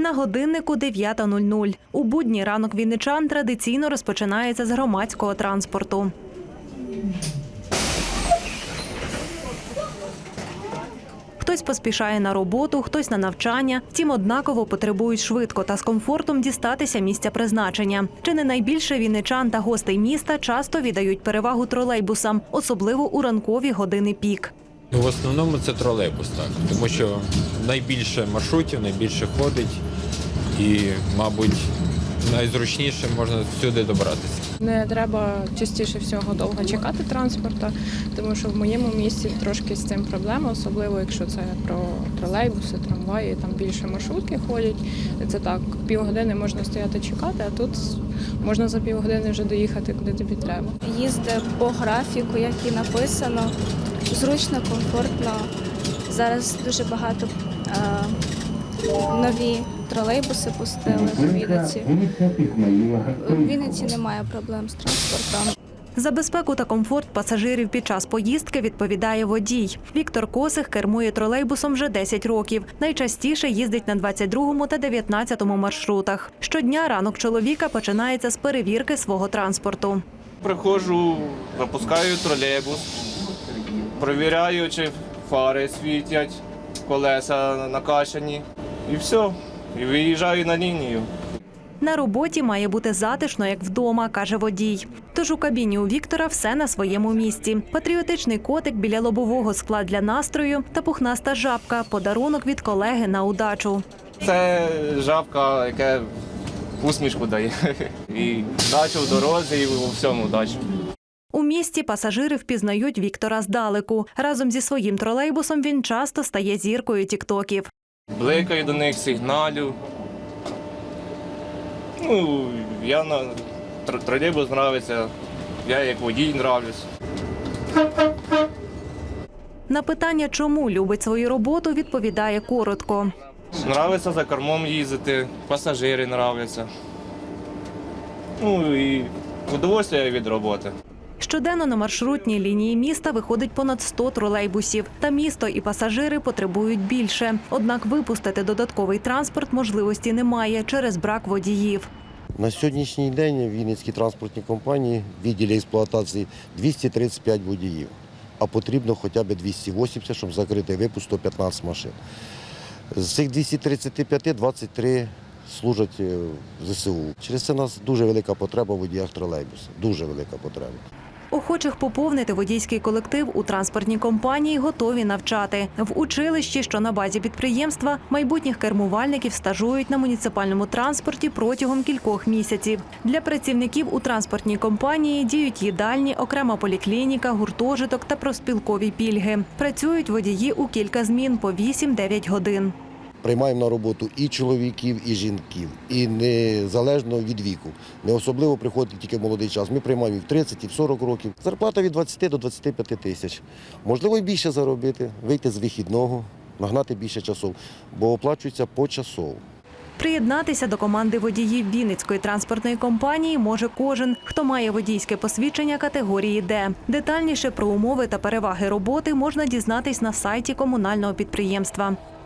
На годиннику 9.00. У будній ранок вінничан традиційно розпочинається з громадського транспорту. Хтось поспішає на роботу, хтось на навчання. Втім, однаково потребують швидко та з комфортом дістатися місця призначення. Чи не найбільше вінничан та гостей міста часто віддають перевагу тролейбусам, особливо у ранкові години пік. Ну, в основному це тролейбус, так. Тому що найбільше маршрутів, найбільше ходить і, мабуть, найзручніше можна всюди добратися. Не треба частіше всього довго чекати транспорта, тому що в моєму місті трошки з цим проблема, особливо якщо це про тролейбуси, трамваї, там більше маршрутки ходять. Це так, півгодини можна стояти чекати, а тут можна за півгодини вже доїхати, куди тобі треба. їздить по графіку, як і написано. Зручно, комфортно. Зараз дуже багато е, нові тролейбуси пустили в Вінниці. В Вінниці немає проблем з транспортом. За безпеку та комфорт пасажирів під час поїздки відповідає водій. Віктор Косих кермує тролейбусом вже 10 років. Найчастіше їздить на 22-му та 19-му маршрутах. Щодня ранок чоловіка починається з перевірки свого транспорту. Приходжу, запускаю тролейбус, перевіряю, чи фари світять, колеса накачані. І все. І виїжджаю на лінію. На роботі має бути затишно, як вдома, каже водій. Тож у кабіні у Віктора все на своєму місці. Патріотичний котик біля лобового скла для настрою та пухнаста жабка подарунок від колеги на удачу. Це жабка, яке усмішку дає. І дачу в дорозі, і у всьому дачу. У місті пасажири впізнають Віктора здалеку. Разом зі своїм тролейбусом він часто стає зіркою тіктоків. Бликаю до них, сигналю. Ну, я на тр- тролейбус нравиться, я як водій нравлюсь. На питання, чому любить свою роботу, відповідає коротко. Нравиться за кормом їздити, пасажири нравляться. Ну і удовольствие від роботи. Щоденно на маршрутній лінії міста виходить понад 100 тролейбусів. Та місто і пасажири потребують більше. Однак випустити додатковий транспорт можливості немає через брак водіїв. На сьогоднішній день в Вінницькій транспортній компанії в відділі експлуатації 235 водіїв, а потрібно хоча б 280, щоб закрити випуск 115 машин. З цих 235 23 служать е, в ЗСУ. Через це у нас дуже велика потреба в водіях тролейбуса. Дуже велика потреба. Охочих поповнити водійський колектив у транспортній компанії готові навчати. В училищі, що на базі підприємства, майбутніх кермувальників стажують на муніципальному транспорті протягом кількох місяців. Для працівників у транспортній компанії діють їдальні, окрема поліклініка, гуртожиток та проспілкові пільги. Працюють водії у кілька змін по 8-9 годин. Приймаємо на роботу і чоловіків, і жінків, і незалежно від віку. Не особливо приходить тільки молодий час. Ми приймаємо і в 30, і в 40 років. Зарплата від 20 до 25 тисяч. Можливо, і більше заробити, вийти з вихідного, нагнати більше часов, бо оплачується почасово. Приєднатися до команди водіїв Вінницької транспортної компанії може кожен, хто має водійське посвідчення категорії Д. Детальніше про умови та переваги роботи можна дізнатись на сайті комунального підприємства.